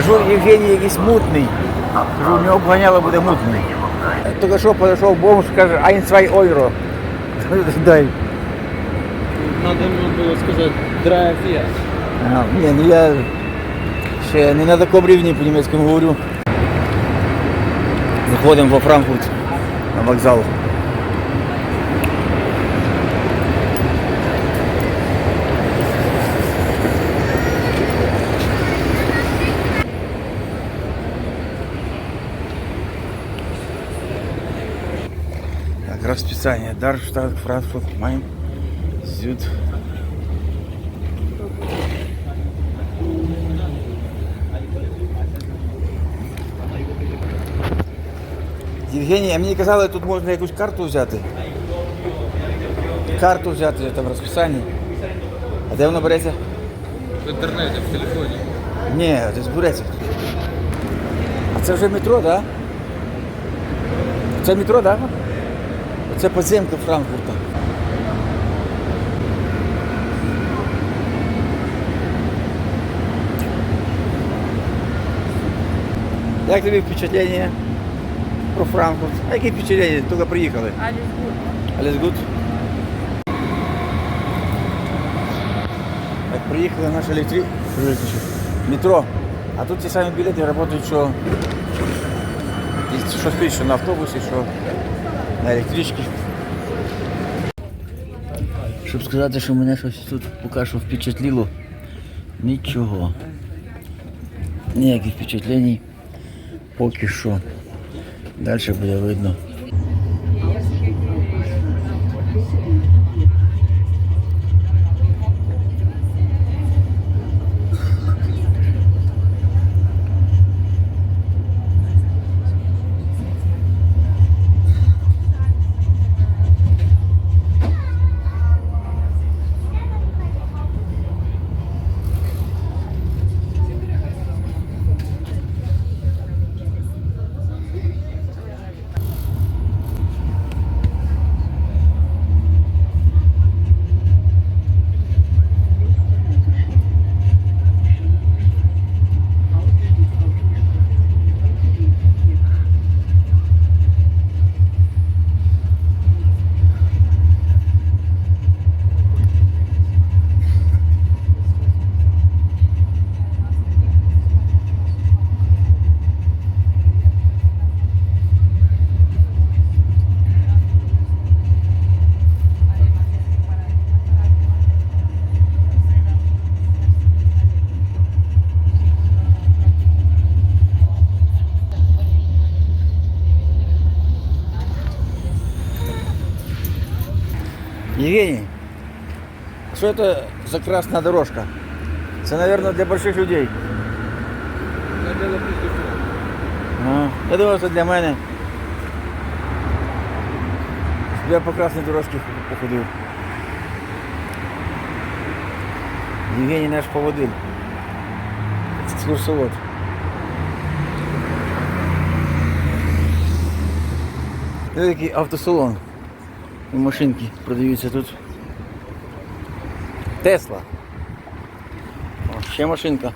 Кажу, Євгеній якийсь мутний. Кажу, у нього обганяло буде мутний. Тільки що підійшов бомж, каже, ein, zwei euro. Дай. Надо ему было сказать драйв я. А, ні, ну я ще не на такому рівні по німецькому говорю. Заходимо во Франкфурт на вокзал. Расписание. Дармштадт, Франкфурт, Майн, Зюд. Євгеній, а мені казали, тут можна якусь карту взяти. Карту взяти там розписання. А де воно береться? В интернете, в телефоне. Ні, десь береться. А це вже метро, так? Да? Це метро, так? Да? Це подземка Франкфурта. Як тобі впечатлення про Франкфурт? А які впечатлення? Тільки приїхали. Alles gut. Так, приїхали наші електри... метро. А тут ті самі білети працюють, що і що стоїть, на автобусі, що на електричці. Щоб сказати, що мене щось тут поки що впечатліло, нічого. Ніяких впечатлень поки що. Далі буде видно. Евгений, что это за красная дорожка? Это, наверное, для больших людей. Я дело пиздюков. А, я думаю, це для мене. Щоб Я по красній дорожці походив. Євгеній наш поводир. Екскурсовод. Це такий автосалон. І машинки продаються тут. Тесла. О, ще машинка.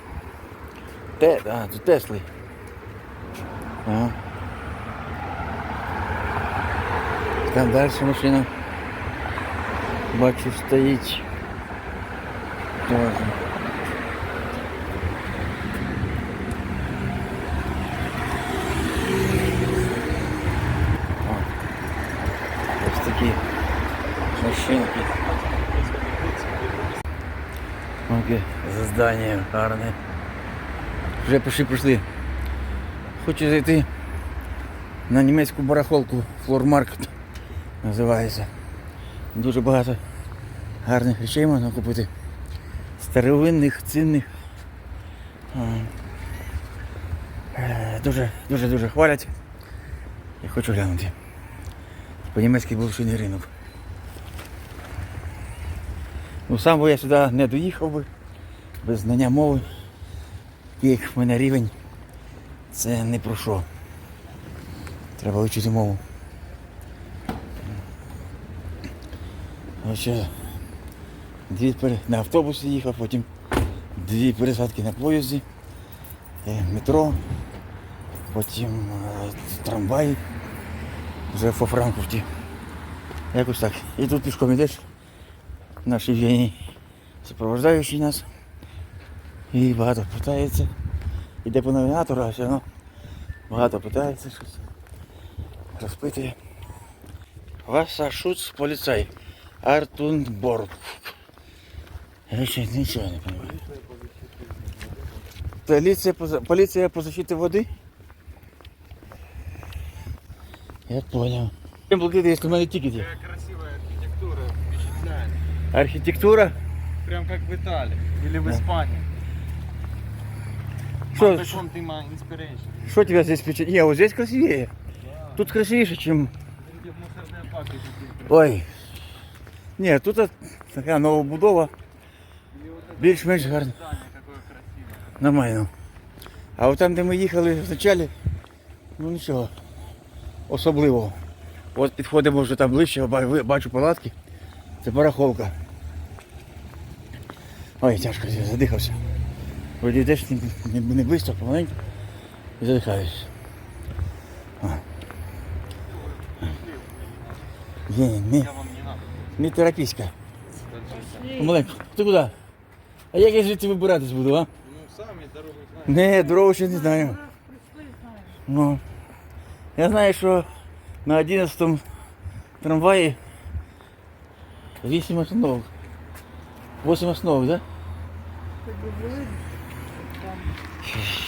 Те, а, це Тесли. Ага. Там далі машина. Бачу, стоїть. Тоже. О. Ось такі машинки. Оке, за гарне. Вже пішли, прийшли. Хочу зайти на німецьку барахолку Флормаркет називається. Дуже багато гарних речей можна купити. Старовинних, цінних. Е, Дуже, хвалять. Я хочу глянути. По-німецьки блошиний ринок. Ну сам би я сюди не доїхав би, без знання мови. Такий, Як в мене рівень. Це не про що. Треба вчити мову. Я дві на автобусі їхав, потім дві пересадки на поїзді. е, метро, потім е, трамвай вже по Франкфурті. Якось так. І тут пішком йдеш, наш Євгеній, супроводжаючий нас. І багато питається. Іде по навігатору, а все одно багато питається щось. Розпитує. Васа Шуц, поліцай. Артунборг. Я ще нічого не розумію. Поліція по, за- поліція по защиті води? Я понял. Блокиты, если у меня тикеты. Какая красивая архитектура, впечатляет. Архитектура. Прям как в Италии или в Да. Испании. Что, Мантекон ты ма- inspiration. что тебя здесь впечатляет? Не, вот здесь красивее. Тут красивее, чем... Где мусорные баки такие. Ой. Ні, тут от така новобудова, Или вот это більш-менш гарна, здание какое красивое. нормально. А от там, де ми їхали вначалі, ну нічого особливого. От підходимо вже там ближче, ба- ви- бачу палатки. Це барахолка. Ой, тяжко я задихався. Вроді йдеш не, не, не швидко, помаленьку і задихаюсь. А. Є, не, не терапійська. Дальше. Маленько, ти куди? А як я звідти вибиратись буду, а? Ну, сами дорогу знаете. Не, дорогу ще не знаю. Ну, я знаю, що на 11 трамваї 8 остановок. 8 остановок, да? 唉